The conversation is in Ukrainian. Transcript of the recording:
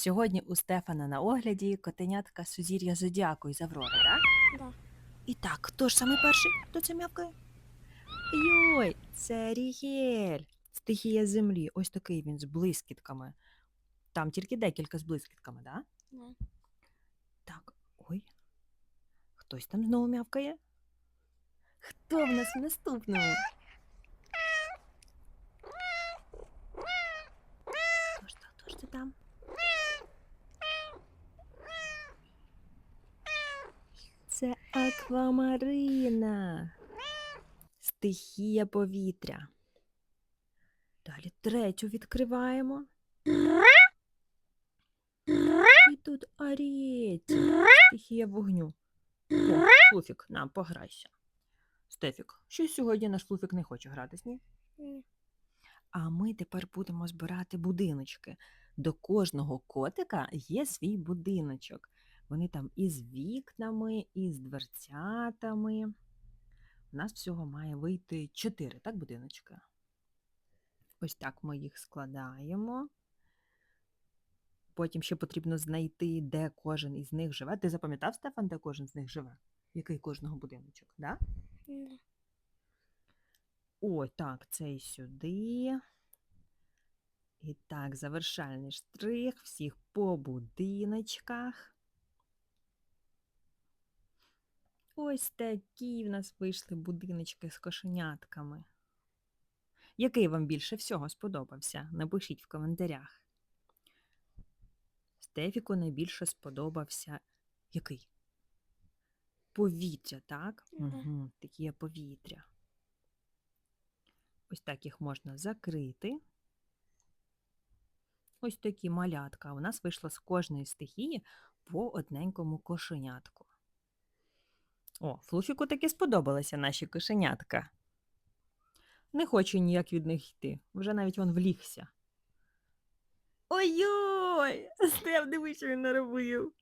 Сьогодні у Стефана на огляді котенятка сузір'я Зодіаку із Аврори, так? Да. І так, хто ж саме перший? Хто це м'явкає? Йой, це Рігель. Стихія землі. Ось такий він з блискітками. Там тільки декілька з блискітками, так? Да? Да. Так, ой. Хтось там знову м'явкає? Хто в нас в наступному? Хто ж, хто ж це там? Це аквамарина. Стихія повітря. Далі третю відкриваємо. І тут арієці. Стихія вогню. О, Флуфік, на, пограйся. Стефік, щось сьогодні наш Флуфік не хоче гратись, ні? Ні. А ми тепер будемо збирати будиночки. До кожного котика є свій будиночок. Вони там із вікнами, із дверцятами. У нас всього має вийти чотири, так, будиночки? Ось так ми їх складаємо. Потім ще потрібно знайти, де кожен із них живе. Ти запам'ятав, Стефан, де кожен з них живе? Який кожного будиночок, да? Да. Ой, так, цей сюди. І так, завершальний штрих, всіх по будиночках. Ось такі в нас вийшли будиночки з кошенятками. Який вам більше всього сподобався? Напишіть в коментарях. Стефіку найбільше сподобався який? Повітря, так? Угу, такі повітря. Ось так їх можна закрити. Ось такі малятка. У нас вийшло з кожної стихії по одненькому кошенятку. О, Флуфіку таки сподобалися наші кишенятка. Не хочу ніяк від них йти. Вже навіть він влігся. Ой-ой! Стев, диви, що він наробив.